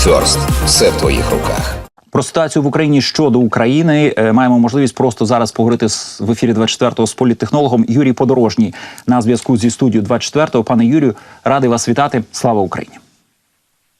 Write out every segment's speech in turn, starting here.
Ферст. Все в твоїх руках. Про ситуацію в Україні щодо України е, маємо можливість просто зараз поговорити з в ефірі 24-го з політтехнологом Юрій Подорожній на зв'язку зі студією 24-го. Пане Юрію, радий вас вітати. Слава Україні!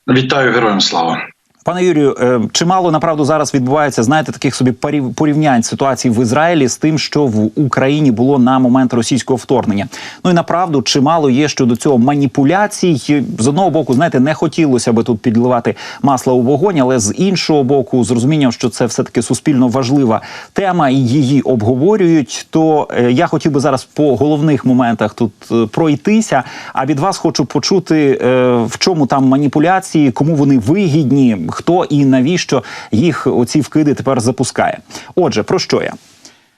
Вітаю героям слава. Пане Юрію, е, чимало направду зараз відбувається, знаєте, таких собі порівнянь ситуації в Ізраїлі з тим, що в Україні було на момент російського вторгнення. Ну і направду чимало є щодо цього маніпуляцій. З одного боку, знаєте, не хотілося би тут підливати масло у вогонь, але з іншого боку, з розумінням, що це все таки суспільно важлива тема, і її обговорюють. То е, я хотів би зараз по головних моментах тут е, пройтися. А від вас хочу почути, в чому там маніпуляції, кому вони вигідні, хто і навіщо їх оці вкиди тепер запускає. Отже, про що я?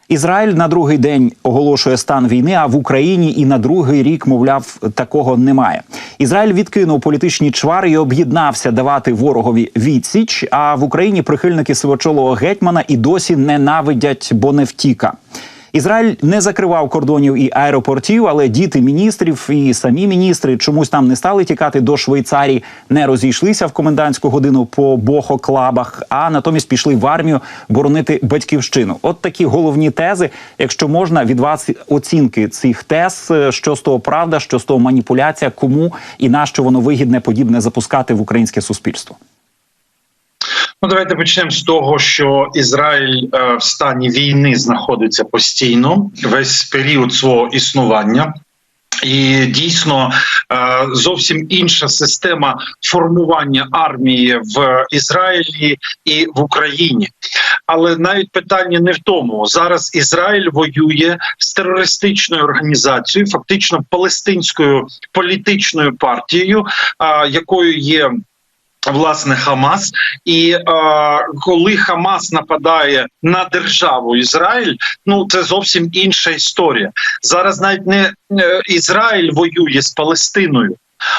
Ізраїль на другий день оголошує стан війни, а в Україні і на другий рік, мовляв, такого немає. Ізраїль відкинув політичні чвари і об'єднався давати ворогові відсіч. А в Україні прихильники сивочолого гетьмана і досі ненавидять, бо не втіка. Ізраїль не закривав кордонів і аеропортів, але діти міністрів і самі міністри чомусь там не стали тікати до Швейцарії, не розійшлися в комендантську годину по бохоклабах, а натомість пішли в армію боронити батьківщину. От такі головні тези. Якщо можна від вас оцінки цих тез, е, що з того правда, що з того маніпуляція, кому і на що воно вигідне подібне запускати в українське суспільство. Ну давайте почнемо з того, що Ізраїль е, в стані війни знаходиться постійно весь період свого існування. І дійсно е, зовсім інша система формування армії в Ізраїлі і в Україні. Але навіть питання не в тому. Зараз Ізраїль воює з терористичною організацією, фактично палестинською політичною партією, якою є. Власне, Хамас, і е, коли Хамас нападає на державу Ізраїль, ну це зовсім інша історія. Зараз навіть не е, Ізраїль воює з Палестиною,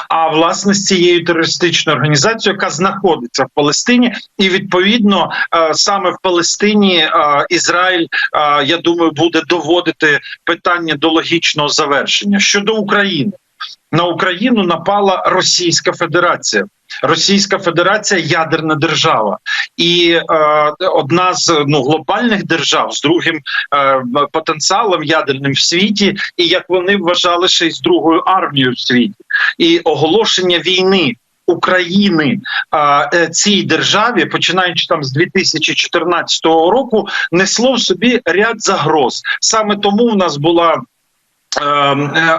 а власне з цією терористичною організацією, яка знаходиться в Палестині, і відповідно е, саме в Палестині е, Ізраїль, е, я думаю, буде доводити питання до логічного завершення щодо України. На Україну напала Російська Федерація. Російська Федерація ядерна держава, і е, одна з ну глобальних держав з другим е, потенціалом ядерним в світі, і як вони вважали, ще й з другою армією в світі, і оголошення війни. України е, цій державі, починаючи там з 2014 року, несло в собі ряд загроз. Саме тому у нас була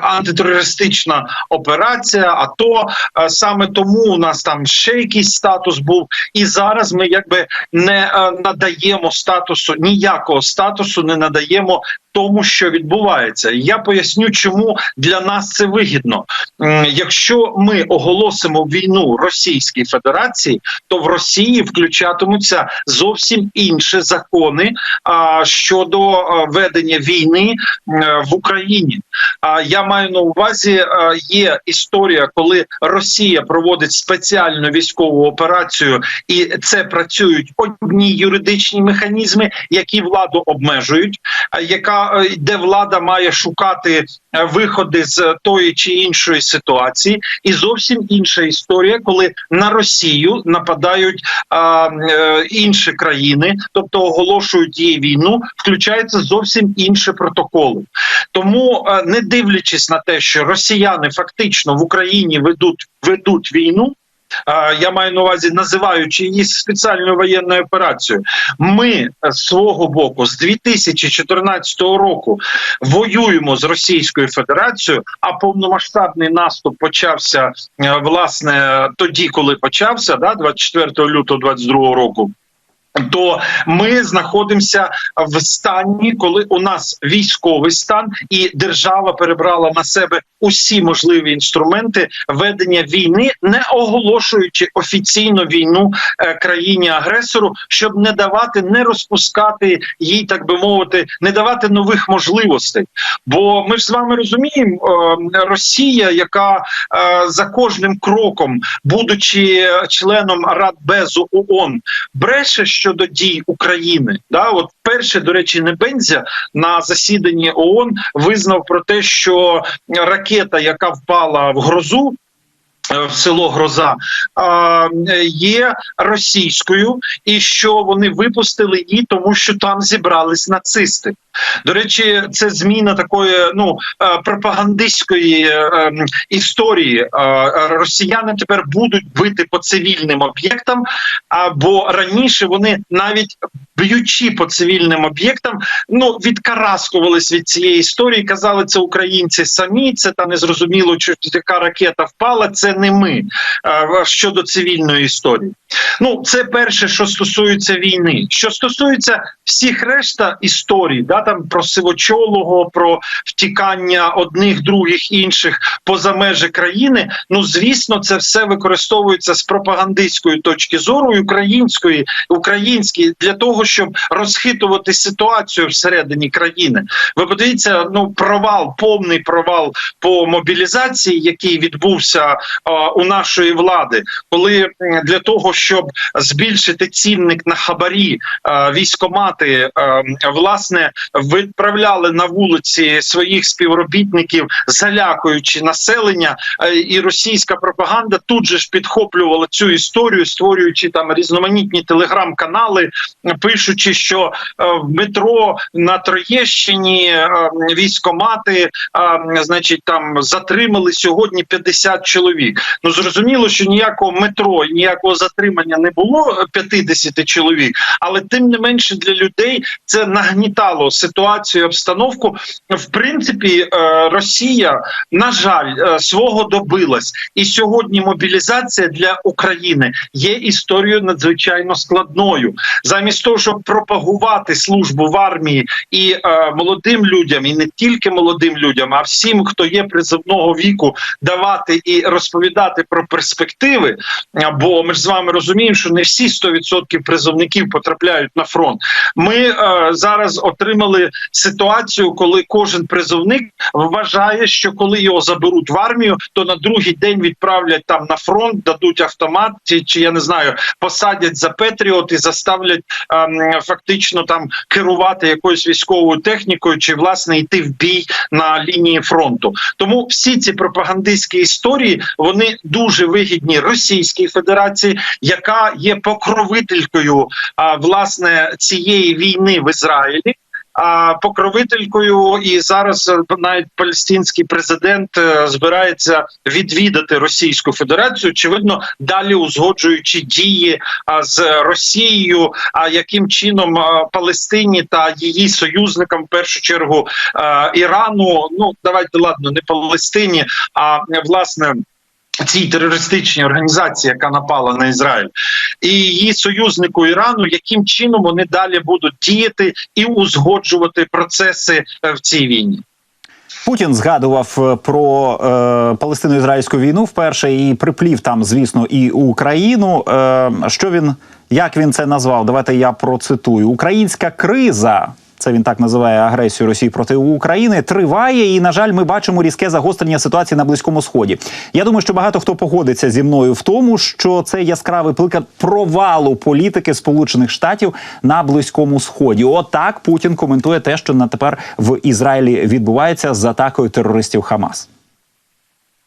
антитерористична операція, АТО. То саме тому у нас там ще якийсь статус був, і зараз ми якби не е, надаємо статусу ніякого статусу, не надаємо тому, що відбувається. Я поясню, чому для нас це вигідно. Якщо ми оголосимо війну Російській Федерації, то в Росії включатимуться зовсім інші закони щодо ведення війни в Україні. А я маю на увазі, є історія, коли Росія проводить спеціальну військову операцію, і це працюють одні юридичні механізми, які владу обмежують, яка де влада має шукати виходи з тої чи іншої ситуації, і зовсім інша історія, коли на Росію нападають а, е, інші країни, тобто оголошують її війну, включаються зовсім інші протоколи. Тому, е, не дивлячись на те, що росіяни фактично в Україні ведуть ведуть війну. Я маю на увазі, називаючи її спеціальною воєнною операцією. Ми з свого боку з 2014 року воюємо з Російською Федерацією, а повномасштабний наступ почався е, власне тоді, коли почався, да, 24 лютого 22 року. То ми знаходимося в стані, коли у нас військовий стан, і держава перебрала на себе усі можливі інструменти ведення війни, не оголошуючи офіційно війну е, країні агресору, щоб не давати, не розпускати їй, так би мовити, не давати нових можливостей. Бо ми ж з вами розуміємо, е, Росія, яка е, за кожним кроком, будучи членом Радбезу ООН, бреше щодо дій України. Да, от перше, до речі, Небензя на засіданні ООН визнав про те, що ракета, яка впала в грозу. е, в село Гроза е, є російською, і що вони випустили її, тому що там зібрались нацисти. До речі, це зміна такої ну е, пропагандистської е, ем, історії. Е, Росіяни тепер будуть бити по цивільним об'єктам, а бо раніше вони навіть б'ючи по цивільним об'єктам, ну відкараскувались від цієї історії. Казали, це українці самі, це та незрозуміло, чи яка ракета впала. Це не ми щодо цивільної історії. Ну, це перше, що стосується війни. Що стосується всіх решта історій, да там про сивочолого, про втікання одних, других інших поза межі країни. Ну звісно, це все використовується з пропагандистської точки зору, української, української для того, щоб розхитувати ситуацію всередині країни. Ви подивіться, ну провал, повний провал по мобілізації, який відбувся а, у нашої влади, коли для того, щоб збільшити цінник на хабарі, а, військомати а, власне відправляли на вулиці своїх співробітників, залякуючи населення, е, і російська пропаганда тут же ж підхоплювала цю історію, створюючи там різноманітні телеграм-канали, пишучи, що е, в метро на Троєщині е, військомати, значить, там затримали сьогодні 50 чоловік. Ну зрозуміло, що ніякого метро, ніякого затримання не було 50 чоловік, але тим не менше для людей це нагнітало ситуацію, обстановку. В принципі, е, Росія на жаль е, свого добилась, і сьогодні мобілізація для України є історією надзвичайно складною. Замість того, щоб пропагувати службу в армії і е, молодим людям, і не тільки молодим людям, а всім, хто є призовного віку, давати і розповідати про перспективи. Бо ми ж з вами розуміємо, що не всі 100% призовників потрапляють на фронт. Ми е, зараз отримали ситуацію, коли кожен призовник вважає, що коли його заберуть в армію, то на другий день відправлять там на фронт, дадуть автомат, чи я не знаю, посадять за Петріот і заставлять ем, фактично там керувати якоюсь військовою технікою, чи власне йти в бій на лінії фронту. Тому всі ці пропагандистські історії вони дуже вигідні Російській Федерації, яка є покровителькою а, власне цієї війни в Ізраїлі. Покровителькою, і зараз е, навіть палестинський президент е, збирається відвідати Російську Федерацію, очевидно, далі узгоджуючи дії з Росією. А яким чином Палестині та її союзникам, в першу чергу Ірану, ну давайте ладно, не Палестині, а власне. Цій терористичній організації, яка напала на Ізраїль, і її союзнику Ірану, яким чином вони далі будуть діяти і узгоджувати процеси е, в цій війні. Путін згадував е, про е, палестино-ізраїльську війну вперше і приплів там, звісно, і Україну. Е, що він як він це назвав? Давайте я процитую: Українська криза. Це він так називає агресію Росії проти України. Триває, і на жаль, ми бачимо різке загострення ситуації на близькому сході. Я думаю, що багато хто погодиться зі мною в тому, що це яскравий приклад провалу політики Сполучених Штатів на близькому сході. Отак Путін коментує те, що на тепер в Ізраїлі відбувається з атакою терористів Хамас.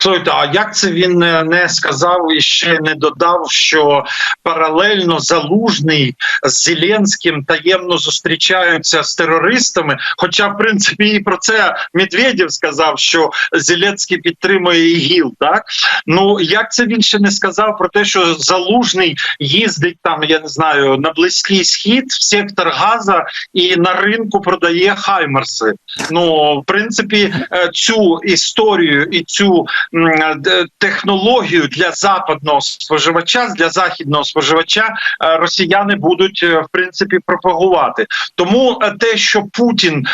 Слухайте, а як це він не, не сказав і ще не додав, що паралельно залужний з Зеленським таємно зустрічаються з терористами? Хоча, в принципі, і про це Медведєв сказав, що Зеленський підтримує ІГІЛ. Так ну як це він ще не сказав про те, що залужний їздить там, я не знаю, на близький схід в сектор Газа і на ринку продає хаймерси. Ну в принципі, е, цю історію і цю технологію для западного споживача, для західного споживача е, росіяни будуть е, в принципі пропагувати. Тому е, те, що Путін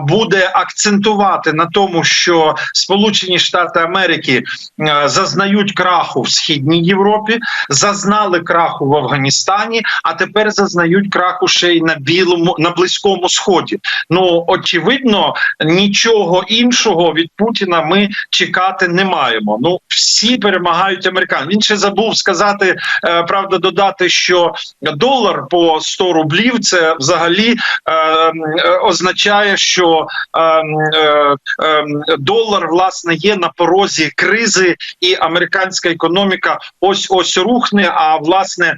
буде акцентувати на тому, що Сполучені Штати Америки е, зазнають краху в східній Європі, зазнали краху в Афганістані, а тепер зазнають краху ще й на білому на близькому сході. Ну очевидно, нічого іншого від Путіна ми чекати не маємо? Ну всі перемагають американці. Він ще забув сказати, е, правда, додати, що долар по 100 рублів це взагалі е, е, означає, що е, е, е, долар власне є на порозі кризи, і американська економіка ось ось рухне. А власне.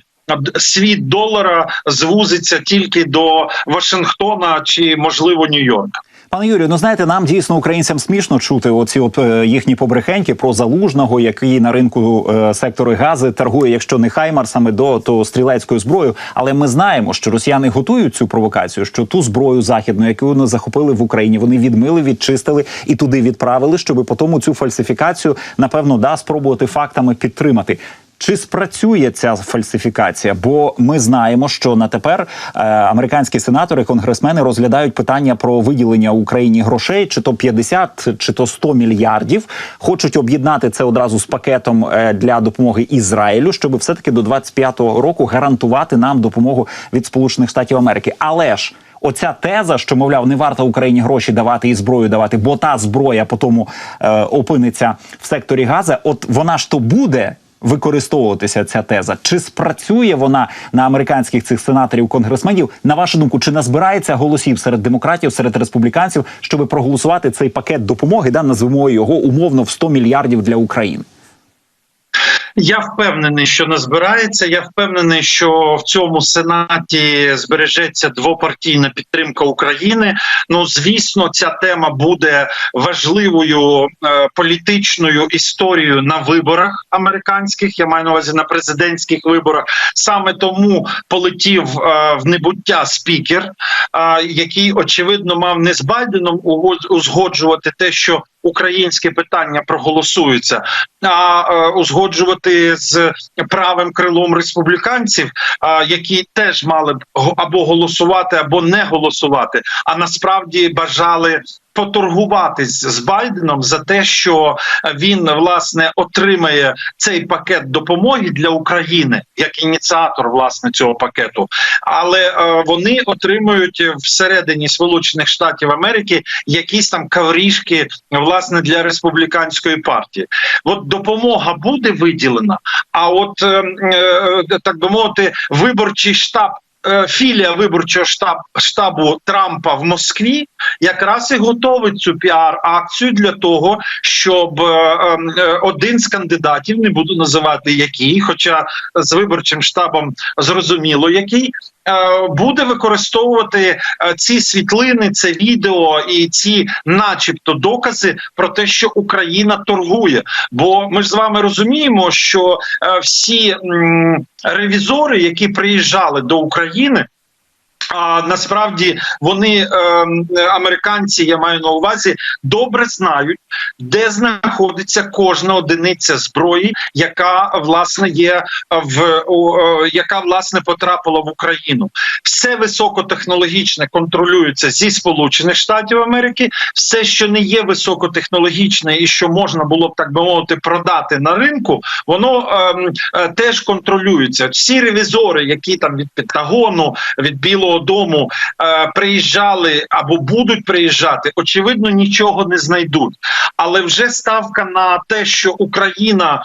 Світ долара звузиться тільки до Вашингтона чи можливо Нью-Йорка. Пане Юрію, ну знаєте, нам дійсно українцям смішно чути оці от е, їхні побрехеньки про залужного, який на ринку е, сектори гази торгує, якщо не хаймарсами, до то стрілецькою зброєю. Але ми знаємо, що росіяни готують цю провокацію, що ту зброю західну, яку вони захопили в Україні, вони відмили, відчистили і туди відправили, щоб потім цю фальсифікацію напевно да спробувати фактами підтримати. Чи спрацює ця фальсифікація? Бо ми знаємо, що на тепер е, американські сенатори, конгресмени розглядають питання про виділення Україні грошей, чи то 50, чи то 100 мільярдів. Хочуть об'єднати це одразу з пакетом е, для допомоги Ізраїлю, щоб все таки до 25-го року гарантувати нам допомогу від Сполучених Штатів Америки. Але ж Оця теза, що мовляв, не варто Україні гроші давати і зброю давати, бо та зброя потім е, опиниться в секторі Газа. От вона ж то буде використовуватися ця теза? Чи спрацює вона на американських цих сенаторів конгресменів? На вашу думку, чи назбирається голосів серед демократів, серед республіканців, щоб проголосувати цей пакет допомоги? Да, назвемо його умовно в 100 мільярдів для України? Я впевнений, що не збирається. Я впевнений, що в цьому сенаті збережеться двопартійна підтримка України. Ну звісно, ця тема буде важливою е, політичною історією на виборах американських. Я маю на увазі на президентських виборах. Саме тому полетів е, в небуття спікер, е, який очевидно мав не з Байденом узгоджувати те, що українське питання проголосується, а е, узгоджувати з правим крилом республіканців, які теж мали б або голосувати, або не голосувати, а насправді бажали. Поторгуватись з Байденом за те, що він власне отримає цей пакет допомоги для України як ініціатор власне цього пакету, але е, вони отримують всередині Сполучених Штатів Америки якісь там каврішки власне для республіканської партії. От допомога буде виділена. А от е, е, так би мовити, виборчий штаб. Е, Філія виборчого штаб штабу Трампа в Москві якраз і готовить цю піар-акцію для того, щоб е, е, один з кандидатів не буду називати який, хоча з виборчим штабом зрозуміло який. Е, Буде використовувати е, ці світлини, це відео і ці, начебто, докази про те, що Україна торгує. Бо ми ж з вами розуміємо, що е, всі ревізори, які приїжджали до України. А насправді вони е, американці, я маю на увазі, добре знають, де знаходиться кожна одиниця зброї, яка власне є в у, е, яка власне потрапила в Україну. Все високотехнологічне контролюється зі Сполучених Штатів Америки. Все, що не є високотехнологічне і що можна було б так би мовити продати на ринку, воно ем, е, теж контролюється. Всі ревізори, які там від Пентагону, від Білого Дому е, приїжджали або будуть приїжджати, очевидно, нічого не знайдуть. Але вже ставка на те, що Україна.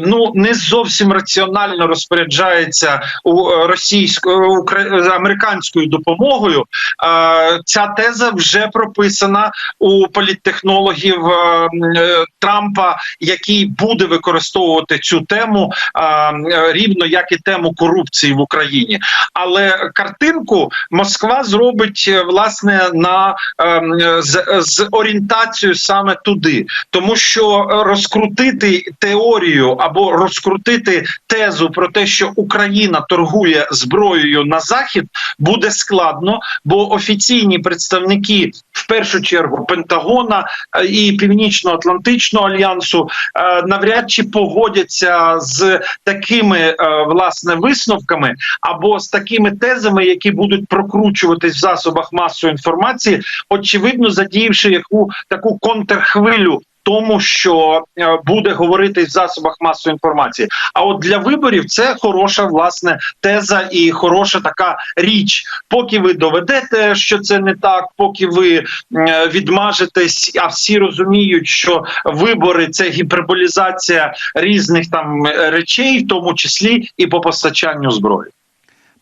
Ну не зовсім раціонально розпоряджається у е, російською американською допомогою. Е, Ця теза вже прописана у політтехнологів е, е, Трампа, який буде використовувати цю тему е, е, рівно як і тему корупції в Україні. Але картинку Москва зробить е, власне на е, з, з орієнтацією саме туди, тому що е, розкрутити теорію або розкрутити тезу про те, що Україна торгує зброєю на захід, буде складно, бо офіційні представники. В першу чергу Пентагона е, і Північно-Атлантичного альянсу е, навряд чи погодяться з такими е, власне висновками або з такими тезами, які будуть прокручуватись в засобах масової інформації, очевидно задіявши яку таку контрхвилю тому, що е, буде говорити в засобах масової інформації. А от для виборів це хороша власне теза і хороша така річ. Поки ви доведете, що це не так, поки ви е, відмажетесь, а всі розуміють, що вибори це гіперболізація різних там е, речей, в тому числі і по постачанню зброї.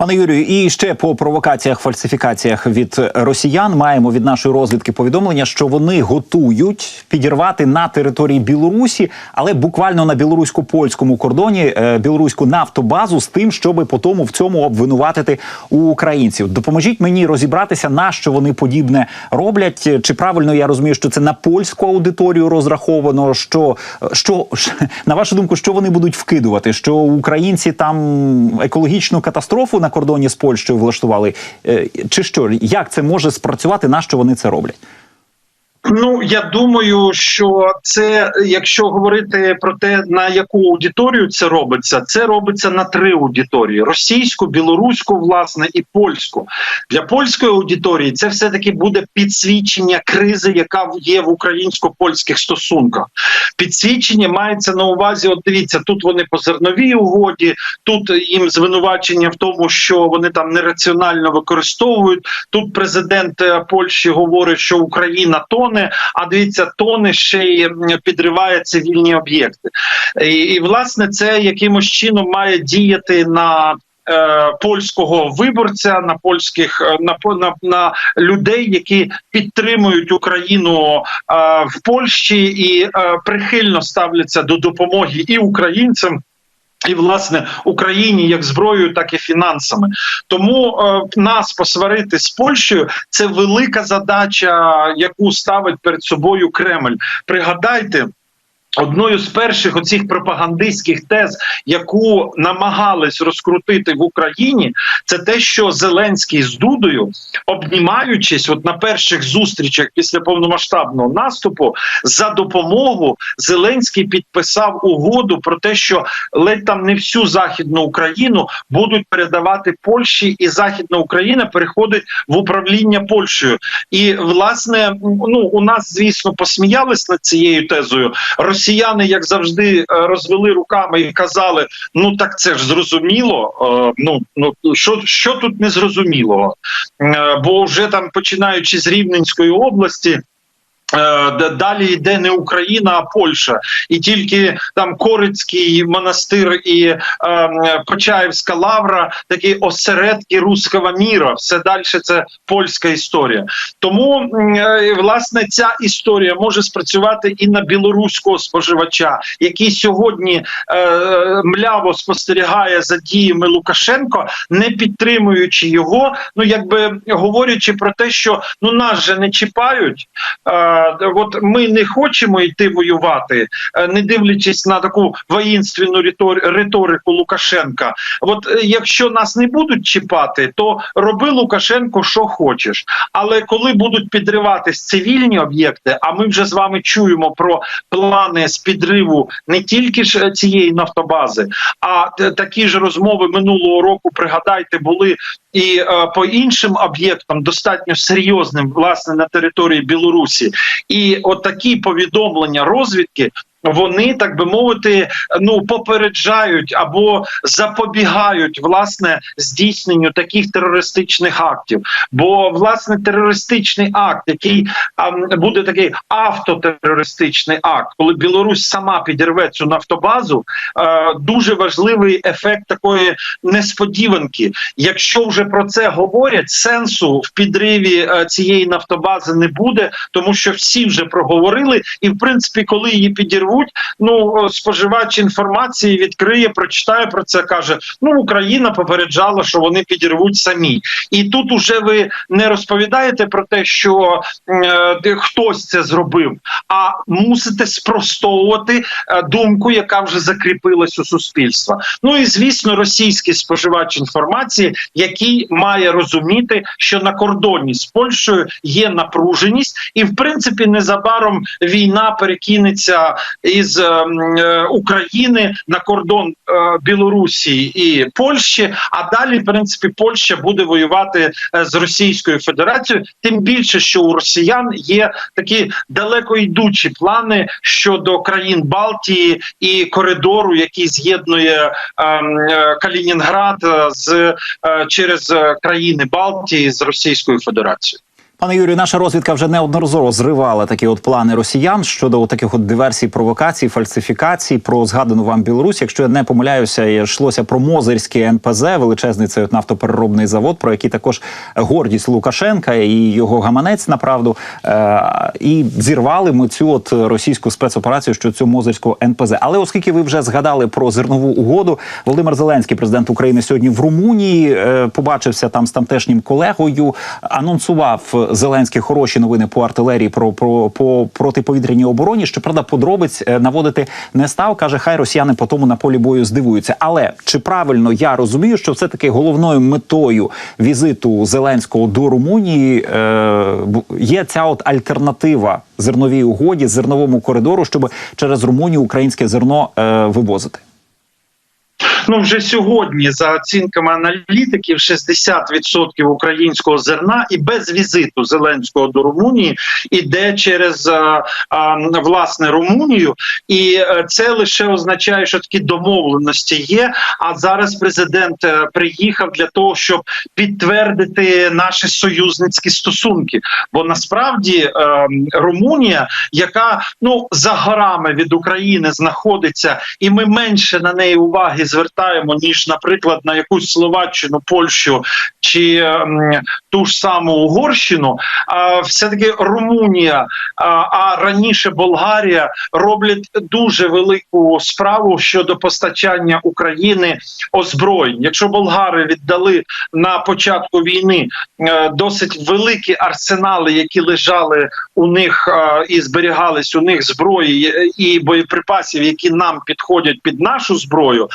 Пане Юрію, і ще по провокаціях, фальсифікаціях від росіян маємо від нашої розвідки повідомлення, що вони готують підірвати на території Білорусі, але буквально на білорусько-польському кордоні е, білоруську нафтобазу з тим, щоб потім в цьому обвинуватити українців. Допоможіть мені розібратися, на що вони подібне роблять. Чи правильно я розумію, що це на польську аудиторію розраховано? Що що на вашу думку, що вони будуть вкидувати? Що українці там екологічну катастрофу на кордоні з Польщею влаштували? Е, Чи що? Як це може спрацювати? На що вони це роблять? Ну я думаю, що це, якщо говорити про те, на яку аудиторію це робиться, це робиться на три аудиторії: російську, білоруську, власне, і польську. Для польської аудиторії це все таки буде підсвідчення кризи, яка є в українсько-польських стосунках. Підсвідчення мається на увазі. От дивіться, тут вони по зерновій угоді, тут їм звинувачення в тому, що вони там нераціонально використовують. Тут президент е, Польщі говорить, що Україна тоне. А дивіться, тони ще й підриває цивільні об'єкти, і, і власне це якимось чином має діяти на. е, Польського виборця на польських е, на, на, на людей, які підтримують Україну е, в Польщі і е, прихильно ставляться до допомоги і українцям. І власне Україні як зброєю, так і фінансами. Тому е, нас посварити з Польщею це велика задача, яку ставить перед собою Кремль. Пригадайте. Одною з перших оцих пропагандистських тез, яку намагались розкрутити в Україні, це те, що Зеленський з Дудою, обнімаючись, от на перших зустрічах після повномасштабного наступу, за допомогу Зеленський підписав угоду про те, що ледь там не всю західну Україну будуть передавати Польщі, і Західна Україна переходить в управління Польщею. І власне, ну у нас, звісно, посміялись над цією тезою. Росіяни, як завжди, е, розвели руками і казали: ну так це ж зрозуміло. е, Ну ну що, що тут незрозумілого? Е, Бо вже там починаючи з Рівненської області. Е, Далі йде не Україна, а Польща, і тільки там Корицький монастир і е, Почаївська лавра, такі осередки руського міра. Все далі це польська історія. Тому е, власне ця історія може спрацювати і на білоруського споживача, який сьогодні е, мляво спостерігає за діями Лукашенко, не підтримуючи його, ну якби говорячи про те, що ну нас же не чіпають. Е, от ми не хочемо йти воювати, е, не дивлячись на таку воїнственну ритор- риторику Лукашенка. От е, якщо нас не будуть чіпати, то роби Лукашенко, що хочеш. Але коли будуть підриватись цивільні об'єкти, а ми вже з вами чуємо про плани з підриву не тільки ж е, цієї нафтобази, а такі ж розмови минулого року, пригадайте, були і е, по іншим об'єктам достатньо серйозним, власне, на території Білорусі. І отакі повідомлення розвідки. Вони так би мовити, ну попереджають або запобігають власне здійсненню таких терористичних актів. Бо власне терористичний акт, який а, буде такий автотерористичний акт, коли Білорусь сама підірве цю нафтобазу, е, дуже важливий ефект такої несподіванки. Якщо вже про це говорять, сенсу в підриві е, цієї нафтобази не буде, тому що всі вже проговорили, і в принципі, коли її підірвуть, ну споживач інформації відкриє, прочитає про це, каже: ну Україна попереджала, що вони підірвуть самі. І тут уже ви не розповідаєте про те, що е, хтось це зробив, а мусите спростовувати е, думку, яка вже закріпилась у суспільства. Ну і звісно, російський споживач інформації, який має розуміти, що на кордоні з Польщею є напруженість, і в принципі незабаром війна перекинеться із е, м, е, України на кордон е, Білорусі і Польщі. А далі, в принципі, Польща буде воювати е, з Російською Федерацією. Тим більше, що у росіян є такі далеко йдучі плани щодо країн Балтії і коридору, який з'єднує ем, Калінінград з через країни Балтії з Російською Федерацією. Пане Юрію, наша розвідка вже неодноразово зривала такі от плани росіян щодо таких от диверсій, провокацій, фальсифікацій про згадану вам Білорусь. Якщо я не помиляюся, йшлося про Мозирський НПЗ, величезний цей от нафтопереробний завод, про який також гордість Лукашенка і його гаманець направду. Е- і зірвали ми цю от російську спецоперацію щодо цього Мозирського НПЗ. Але оскільки ви вже згадали про зернову угоду, Володимир Зеленський, президент України, сьогодні в Румунії е- побачився там з тамтешнім колегою, анонсував Зеленський хороші новини по артилерії про, про по протиповітряній обороні. Щоправда, подробиць е, наводити не став. каже, хай росіяни по тому на полі бою здивуються. Але чи правильно я розумію, що все таки головною метою візиту Зеленського до Румунії е, є ця от альтернатива зерновій угоді, зерновому коридору, щоб через Румунію українське зерно е, вивозити? Ну вже сьогодні, за оцінками аналітиків, 60% українського зерна і без візиту Зеленського до Румунії іде через а, а, власне Румунію, і е, це лише означає, що такі домовленості є. А зараз президент е, приїхав для того, щоб підтвердити наші союзницькі стосунки. Бо насправді е, Румунія, яка ну за горами від України знаходиться, і ми менше на неї уваги звертаємо ніж, наприклад, на якусь Словаччину, Польщу чи ем, ту ж саму Угорщину. А все таки Румунія, а, а раніше Болгарія роблять дуже велику справу щодо постачання України озброєнь. Якщо болгари віддали на початку війни е, досить великі арсенали, які лежали у них е, і зберігались у них зброї і боєприпасів, які нам підходять під нашу зброю.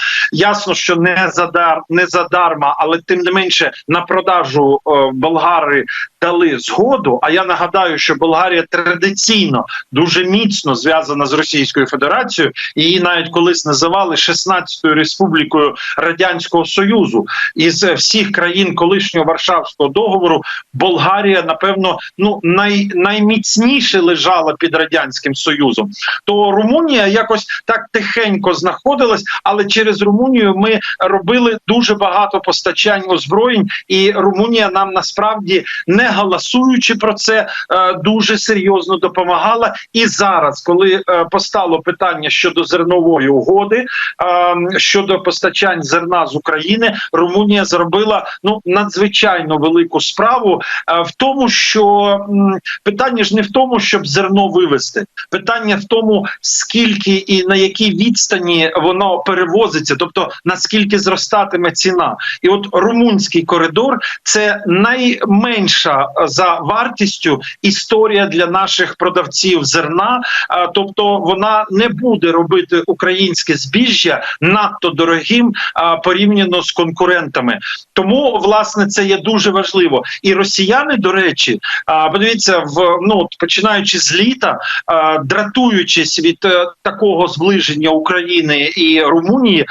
Ясно, що не задар не задарма, але тим не менше на продажу е, болгари дали згоду. А я нагадаю, що Болгарія традиційно дуже міцно зв'язана з Російською Федерацією. Її навіть колись називали 16-ю республікою радянського союзу. Із е, всіх країн колишнього Варшавського договору Болгарія, напевно, ну най, найміцніше лежала під радянським союзом. То Румунія якось так тихенько знаходилась, але через Румунію ми робили дуже багато постачань озброєнь, і Румунія нам насправді не голосуючи про це, е, дуже серйозно допомагала. І зараз, коли е, постало питання щодо зернової угоди, е, щодо постачань зерна з України, Румунія зробила ну надзвичайно велику справу в тому, що питання ж не в тому, щоб зерно вивезти. Питання в тому, скільки і на якій відстані воно перевозиться, тобто наскільки зростатиме ціна. І от румунський коридор це найменша е, за вартістю історія для наших продавців зерна. Е, Тобто вона не буде робити українське збіжжя надто дорогим е, порівняно з конкурентами. Тому власне це є дуже важливо. І росіяни, до речі, подивіться, в ну починаючи з літа, дратуючись від такого зближення України і Румунії,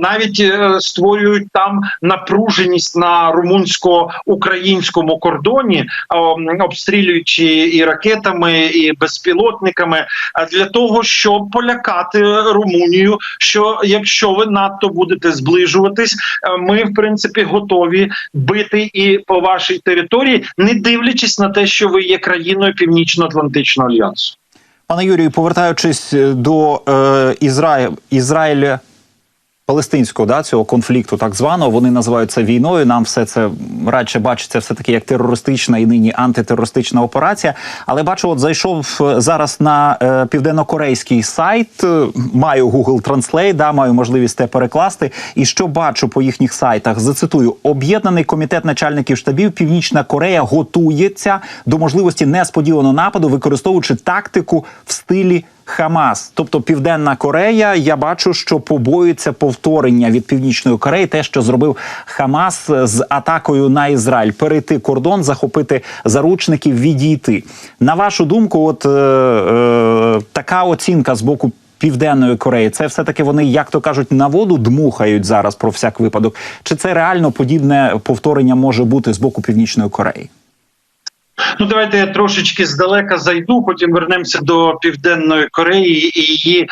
навіть е, створюють там напруженість на румунсько-українському кордоні, обстрілюючи і ракетами, і безпілотниками, для того, щоб полякати Румунію, що якщо ви надто будете зближуватись, е, ми в принципі готові бити і по вашій території, не дивлячись на те, що ви є країною Північно-Атлантичного альянсу. Пане Юрію, повертаючись е, до е, Ізраїля, Ізраїля палестинського да, цього конфлікту, так званого, вони називають це війною. Нам все це радше бачиться все таки як терористична і нині антитерористична операція. Але бачу, от зайшов е, зараз на е, південнокорейський сайт. е, Маю Google Translate, да, маю можливість те перекласти. І що бачу по їхніх сайтах? Зацитую: об'єднаний комітет начальників штабів Північна Корея готується до можливості несподіваного нападу, використовуючи тактику в стилі. Хамас, тобто Південна Корея, я бачу, що побоюється повторення від Північної Кореї, те, що зробив Хамас з атакою на Ізраїль, перейти кордон, захопити заручників, відійти. На вашу думку, от е, е, така оцінка з боку Південної Кореї, це все таки вони, як то кажуть, на воду дмухають зараз про всяк випадок. Чи це реально подібне повторення може бути з боку Північної Кореї? Ну, давайте я трошечки здалека зайду, потім вернемося до Південної Кореї і її е,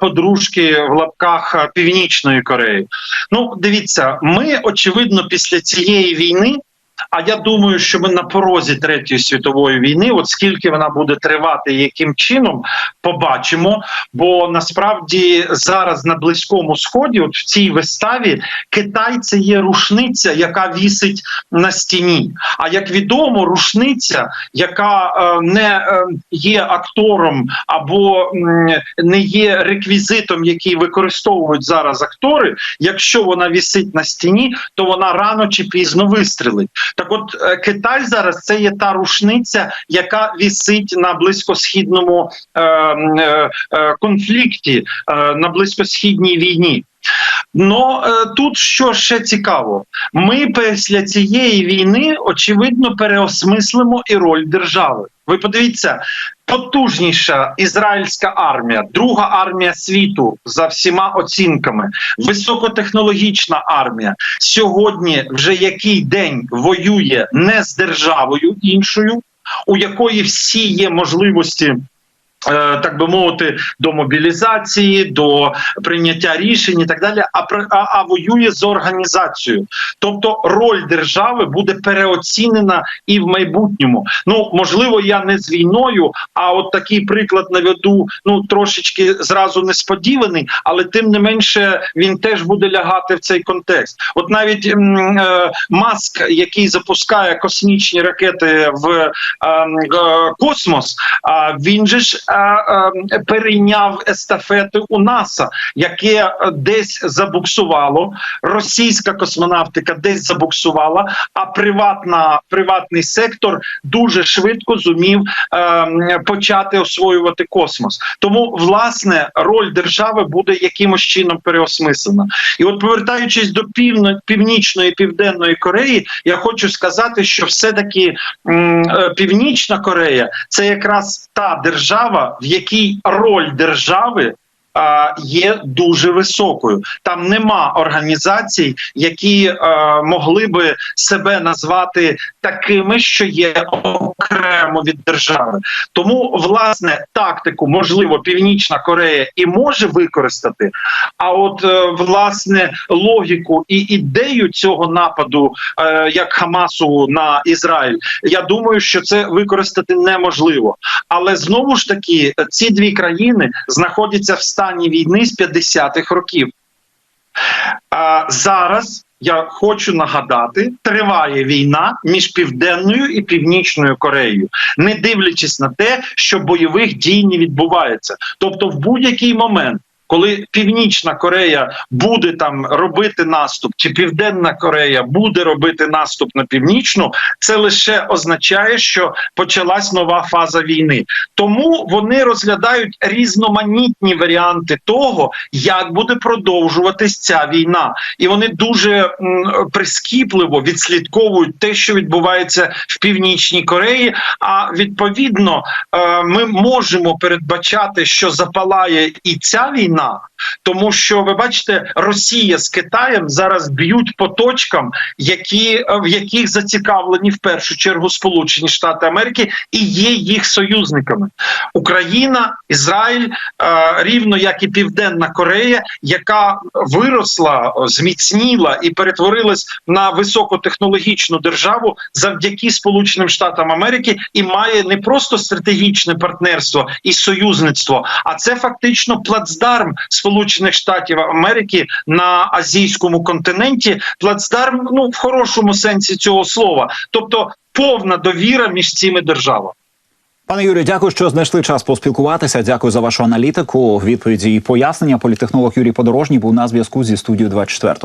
подружки в лапках е, Північної Кореї. Ну, дивіться, ми очевидно після цієї війни. А я думаю, що ми на порозі третьої світової війни, от скільки вона буде тривати, яким чином побачимо. Бо насправді зараз на близькому сході, от в цій виставі, Китай це є рушниця, яка вісить на стіні. А як відомо, рушниця, яка е, не е, є актором або не є реквізитом, який використовують зараз актори. Якщо вона вісить на стіні, то вона рано чи пізно вистрілить. Так, от е, Китай зараз це є та рушниця, яка вісить на близькосхідному е, е, е, конфлікті, е, на близькосхідній війні. Ну тут що ще цікаво, ми після цієї війни очевидно переосмислимо і роль держави. Ви подивіться, потужніша ізраїльська армія, друга армія світу за всіма оцінками, високотехнологічна армія сьогодні вже який день воює не з державою іншою, у якої всі є можливості. Е, Так би мовити, до мобілізації, до прийняття рішень і так далі, а а, а воює з організацією. Тобто роль держави буде переоцінена і в майбутньому. Ну можливо, я не з війною, а от такий приклад наведу. Ну трошечки зразу несподіваний, але тим не менше він теж буде лягати в цей контекст. От навіть м, е, маск, який запускає космічні ракети в е, м, е, космос, а він же ж е, перейняв естафети у НАСА, яке е, десь забуксувало. Російська космонавтика десь забуксувала, а приватна приватний сектор дуже швидко зумів е, почати освоювати космос. Тому власне роль держави буде якимось чином переосмислена. І от повертаючись до півно, північної південної Кореї, я хочу сказати, що все-таки м, е, Північна Корея це якраз та держава, в якій роль держави. Є дуже високою. Там нема організацій, які е, могли би себе назвати такими, що є окремо від держави. Тому власне тактику, можливо, Північна Корея і може використати. А от е, власне логіку і ідею цього нападу, е, як Хамасу на Ізраїль, я думаю, що це використати неможливо. Але знову ж таки, ці дві країни знаходяться в стані війни з 50-х років. А зараз я хочу нагадати, триває війна між південною і північною Кореєю, не дивлячись на те, що бойових дій не відбувається. Тобто, в будь-який момент. Коли Північна Корея буде там робити наступ, чи Південна Корея буде робити наступ на північну, це лише означає, що почалась нова фаза війни. Тому вони розглядають різноманітні варіанти того, як буде продовжуватись ця війна, і вони дуже м, прискіпливо відслідковують те, що відбувається в північній Кореї. А відповідно, е, ми можемо передбачати, що запалає і ця війна. Тому що ви бачите, Росія з Китаєм зараз б'ють по точкам, які е, в яких зацікавлені в першу чергу Сполучені Штати Америки і є їх союзниками. Україна, Ізраїль, е, рівно як і Південна Корея, яка виросла, зміцніла і перетворилась на високотехнологічну державу завдяки Сполученим Штатам Америки і має не просто стратегічне партнерство і союзництво, а це фактично плацдарм Сполучених Штатів Америки на азійському континенті. Плацдарм, ну в хорошому сенсі цього слова, тобто повна довіра між цими державами. Пане Юрію, дякую, що знайшли час поспілкуватися. Дякую за вашу аналітику, відповіді і пояснення. Політехнолог Юрій Подорожній був на зв'язку зі студією 24.